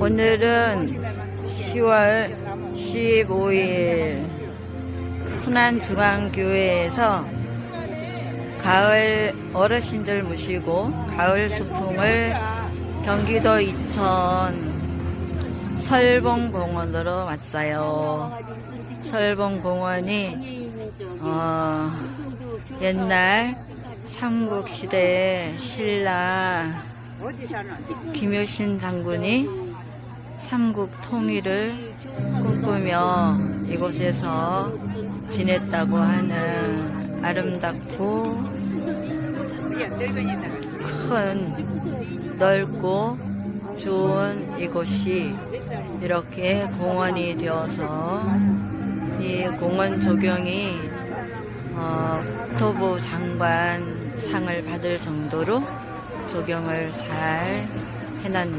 오늘은 10월 15일 순안중앙교회에서 가을 어르신들 모시고 가을 소풍을 경기도 이천 설봉공원으로 왔어요. 설봉공원이 어, 옛날 삼국시대 신라 김효신 장군이 삼국 통일을 꿈꾸며 이곳에서 지냈다고 하는 아름답고 큰 넓고 좋은 이곳이 이렇게 공원이 되어서 이 공원 조경이 어, 국토부 장관 상을 받을 정도로 조경을 잘 해놨